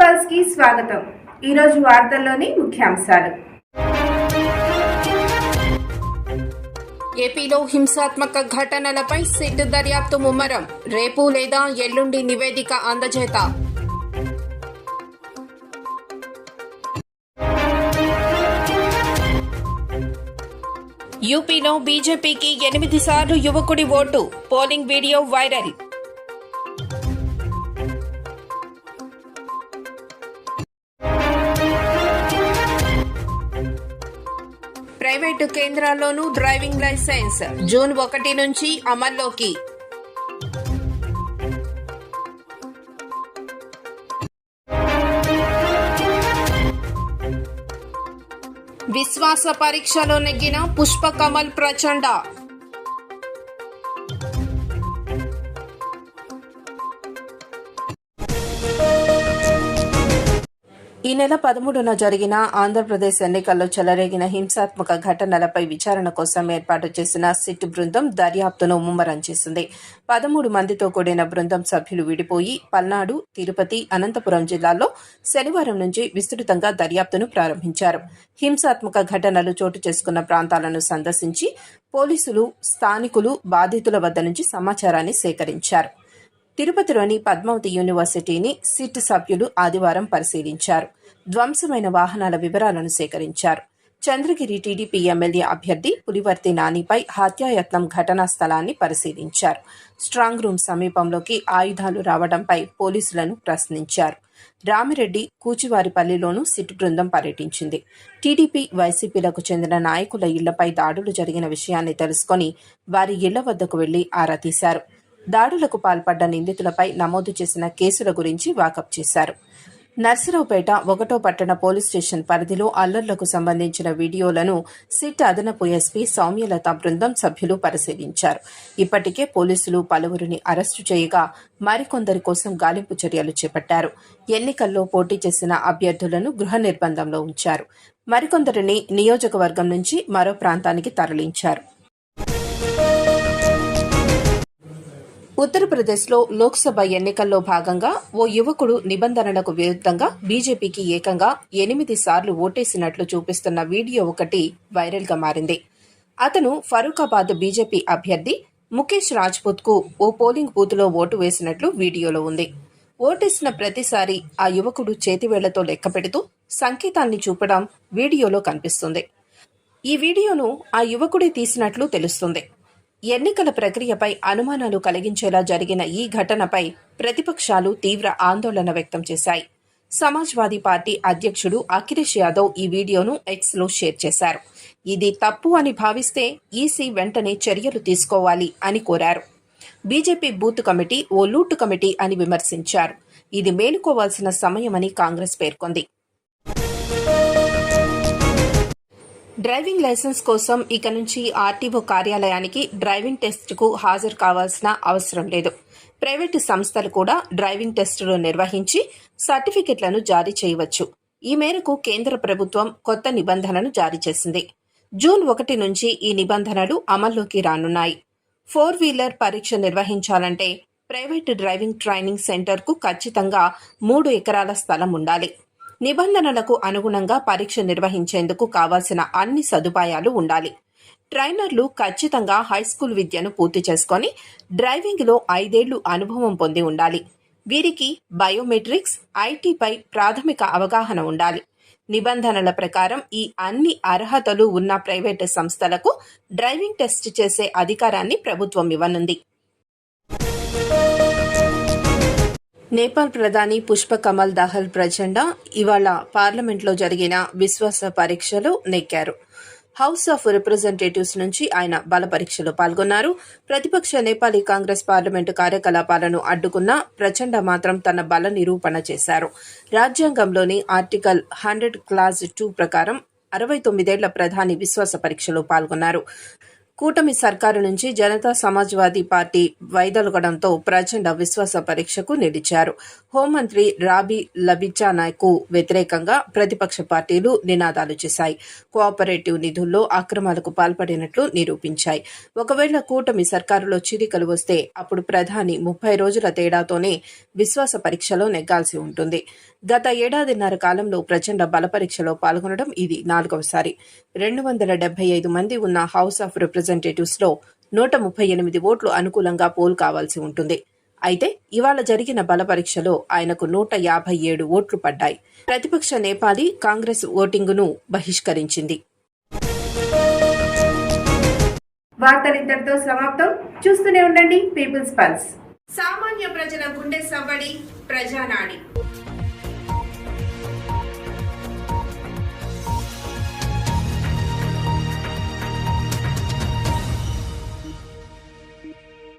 పల్స్కి స్వాగతం. ఈరోజు వార్తల్లోని ముఖ్యాంశాలు. ఏపీలో హింసాత్మక ఘటనలపై సిట్ దర్యాప్తు ముమ్మరం. రేపు లేదా ఎల్లుండి నివేదిక అందజేత. యూపీలో బీజేపీకి ఎనిమిది సార్లు యువకుడి vote. Polling video viral. Private కేంద్రాల్లోనూ డ్రైవింగ్ లైసెన్స్. జూన్ ఒకటి నుంచి అమల్లోకి. విశ్వాస పరీక్షలో నెగ్గిన పుష్ప కమల్ ప్రచండ. ఈ నెల పదమూడున జరిగిన ఆంధ్రప్రదేశ్ ఎన్నికల్లో చెలరేగిన హింసాత్మక ఘటనలపై విచారణ కోసం ఏర్పాటు చేసిన సిట్ బృందం దర్యాప్తును ముమ్మరం చేసింది. పదమూడు మందితో కూడిన బృందం సభ్యులు విడిపోయి పల్నాడు తిరుపతి అనంతపురం జిల్లాల్లో శనివారం నుంచి విస్తృతంగా దర్యాప్తును ప్రారంభించారు. హింసాత్మక ఘటనలు చోటు చేసుకున్న ప్రాంతాలను సందర్శించి పోలీసులు స్థానికులు బాధితుల వద్ద నుంచి సమాచారాన్ని సేకరించారు. తిరుపతిలోని పద్మావతి యూనివర్సిటీని సిట్ సభ్యులు ఆదివారం పరిశీలించారు. ధ్వంసమైన వాహనాల వివరాలను సేకరించారు. చంద్రగిరి టీడీపీ ఎమ్మెల్యే అభ్యర్థి పులివర్తి నానిపై హత్యాయత్నం ఘటనా స్థలాన్ని పరిశీలించారు. స్ట్రాంగ్ రూమ్ సమీపంలోకి ఆయుధాలు రావడంపై పోలీసులను ప్రశ్నించారు. రామిరెడ్డి కూచివారిపల్లిలోనూ సిట్ బృందం పర్యటించింది. టీడీపీ వైసీపీలకు చెందిన నాయకుల ఇళ్ళపై దాడులు జరిగిన విషయాన్ని తెలుసుకొని వారి ఇళ్ళ వద్దకు వెళ్ళి ఆరా తీశారు. దాడులకు పాల్పడ్డ నిందితులపై నమోదు చేసిన కేసుల గురించి వాకప్ చేశారు. నర్సరావుపేట ఒకటో పట్టణ పోలీస్ స్టేషన్ పరిధిలో అల్లర్లకు సంబంధించిన వీడియోలను సిట్ అదనపు ఎస్పీ సౌమ్యలత బృందం సభ్యులు పరిశీలించారు. ఇప్పటికే పోలీసులు పలువురిని అరెస్టు చేయగా మరికొందరి కోసం గాలింపు చర్యలు చేపట్టారు. ఎన్నికల్లో పోటీ చేసిన అభ్యర్థులను గృహ నిర్బంధంలో ఉంచారు. మరికొందరిని నియోజకవర్గం నుంచి మరో ప్రాంతానికి తరలించారు. ఉత్తరప్రదేశ్లో లోక్సభ ఎన్నికల్లో భాగంగా ఓ యువకుడు నిబంధనలకు విరుద్ధంగా బీజేపీకి ఏకంగా ఎనిమిది సార్లు ఓటేసినట్లు చూపిస్తున్న వీడియో ఒకటి వైరల్గా మారింది. అతను ఫరూఖాబాద్ బీజేపీ అభ్యర్థి ముఖేష్ రాజ్పుత్కు ఓ పోలింగ్ బూత్లో ఓటు వేసినట్లు వీడియోలో ఉంది. ఓటేసిన ప్రతిసారి ఆ యువకుడు చేతివేళ్ళతో లెక్క పెడుతూ సంకేతాన్ని చూపడం వీడియోలో కనిపిస్తుంది. ఈ వీడియోను ఆ యువకుడే తీసినట్లు తెలుస్తుంది. ఎన్నికల ప్రక్రియపై అనుమానాలు కలిగించేలా జరిగిన ఈ ఘటనపై ప్రతిపక్షాలు తీవ్ర ఆందోళన వ్యక్తం చేశాయి. సమాజ్వాదీ పార్టీ అధ్యక్షుడు అఖిలేష్ యాదవ్ ఈ వీడియోను ఎక్స్లో షేర్ చేశారు. ఇది తప్పు అని భావిస్తే ఈసీ వెంటనే చర్యలు తీసుకోవాలి అని కోరారు. బీజేపీ బూత్ కమిటీ ఓ లూటు కమిటీ అని విమర్శించారు. ఇది మేలుకోవాల్సిన సమయమని కాంగ్రెస్ పేర్కొంది. డ్రైవింగ్ లైసెన్స్ కోసం ఇక నుంచి ఆర్టీఓ కార్యాలయానికి డ్రైవింగ్ టెస్టుకు హాజరు కావాల్సిన అవసరం లేదు. ప్రైవేటు సంస్థలు కూడా డ్రైవింగ్ టెస్టులు నిర్వహించి సర్టిఫికెట్లను జారీ చేయవచ్చు. ఈ మేరకు కేంద్ర ప్రభుత్వం కొత్త నిబంధనను జారీ చేసింది. జూన్ ఒకటి నుంచి ఈ నిబంధనలు అమల్లోకి రానున్నాయి. ఫోర్ వీలర్ పరీక్ష నిర్వహించాలంటే ప్రైవేటు డ్రైవింగ్ ట్రైనింగ్ సెంటర్కు ఖచ్చితంగా మూడు ఎకరాల స్థలం ఉండాలి. నిబంధనలకు అనుగుణంగా పరీక్ష నిర్వహించేందుకు కావాల్సిన అన్ని సదుపాయాలు ఉండాలి. ట్రైనర్లు ఖచ్చితంగా హైస్కూల్ విద్యను పూర్తి చేసుకొని డ్రైవింగ్లో ఐదేళ్ళు అనుభవం పొంది ఉండాలి. వీరికి బయోమెట్రిక్స్ ఐటీపై ప్రాథమిక అవగాహన ఉండాలి. నిబంధనల ప్రకారం ఈ అన్ని అర్హతలు ఉన్న ప్రైవేటు సంస్థలకు డ్రైవింగ్ టెస్ట్ చేసే అధికారాన్ని ప్రభుత్వం ఇవ్వనుంది. నేపాల్ ప్రధాని పుష్ప కమల్ దహల్ ప్రచండ ఇవాళ పార్లమెంట్లో జరిగిన విశ్వాస పరీక్షలో నెక్కారు. హౌస్ ఆఫ్ రిప్రజెంటేటివ్స్ నుంచి ఆయన బల పరీక్షలో పాల్గొన్నారు. ప్రతిపక్ష నేపాలీ కాంగ్రెస్ పార్లమెంటు కార్యకలాపాలను అడ్డుకున్న ప్రచండ మాత్రం తన బల నిరూపణ చేశారు. రాజ్యాంగంలోని ఆర్టికల్ హండ్రెడ్ క్లాజ్ టూ ప్రకారం అరవై తొమ్మిదేళ్ళ ప్రధాని విశ్వాస పరీక్షలో పాల్గొన్నారు. కూటమి సర్కారు నుంచి జనతా సమాజ్వాదీ పార్టీ వైదొలగడంతో ప్రచండ విశ్వాస పరీక్షకు నిలిచారు. హోంమంత్రి రాబీ లబిచానాకు వ్యతిరేకంగా ప్రతిపక్ష పార్టీలు నినాదాలు చేశాయి. కోఆపరేటివ్ నిధుల్లో అక్రమాలకు పాల్పడినట్లు నిరూపించాయి. ఒకవేళ కూటమి సర్కారులో చీలికలు వస్తే అప్పుడు ప్రధాని ముప్పై రోజుల తేడాతోనే విశ్వాస పరీక్షలో నెగ్గాల్సి ఉంటుంది. గత ఏడాదిన్నర కాలంలో ప్రచండ బల పరీక్షలో పాల్గొనడం ఇది నాలుగవసారి. రెండు వందల డెబ్బై ఐదు మంది ఉన్న హౌస్ ఆఫ్ రిప్రజెంట్ లో నూట ముప్పై ఎనిమిది ఓట్లు అనుకూలంగా పోల్ కావాల్సి ఉంటుంది. అయితే ఇవాళ జరిగిన బల పరీక్షలో ఆయనకు నూట యాభై ఏడు ఓట్లు పడ్డాయి. ప్రతిపక్ష నేపాలి కాంగ్రెస్ ఓటింగును బహిష్కరించింది. వార్తలు ఇంతటితో సమాప్తం. చూస్తూనే ఉండండి పీపుల్స్ పల్స్. సామాన్య ప్రజల గుండె సవ్వడి ప్రజానాడి.